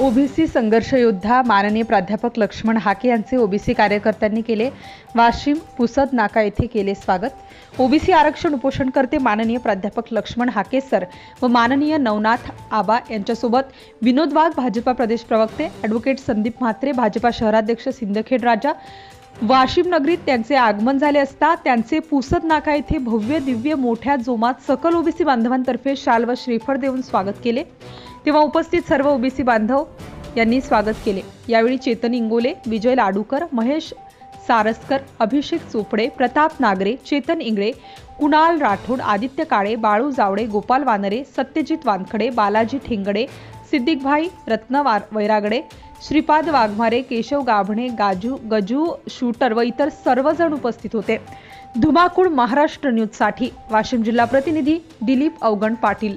OBC संघर्ष योद्धा माननीय प्राध्यापक लक्ष्मण हाके यांचे ओबीसी कार्यकर्त्यांनी केले. वाशिम पुसद नाका येथे केले स्वागत. ओबीसी आरक्षण उपोषणकर्ते माननीय प्राध्यापक लक्ष्मण हाके सर व माननीय नवनाथ आबा यांच्यासोबत विनोद वाघ भाजपा प्रदेश प्रवक्ते ॲडव्होकेट संदीप म्हात्रे भाजपा शहराध्यक्ष सिंदखेड राजा. वाशिम नगरीत त्यांचे आगमन झाले असता त्यांचे पुसद नाका येथे भव्य दिव्य मोठ्या जोमात सकल ओबीसी बांधवांतर्फे शाल व श्रीफळ देऊन स्वागत केले. तेव्हा उपस्थित सर्व ओबीसी बांधव यांनी स्वागत केले. यावेळी चेतन इंगोले विजय लाडूकर महेश सारस्कर अभिषेक चोपडे प्रताप नागरे चेतन इंगळे कुणाल राठोड आदित्य काळे बाळू जावडे गोपाल वानरे सत्यजित वानखडे बालाजी ठेंगडे सिद्दिकभाई रत्न वैरागडे श्रीपाद वाघमारे केशव गाभणे गाजू गजू शूटर व इतर सर्वजण उपस्थित होते. धुमाकूळ महाराष्ट्र न्यूजसाठी वाशिम जिल्हा प्रतिनिधी दिलीप अवगण पाटील.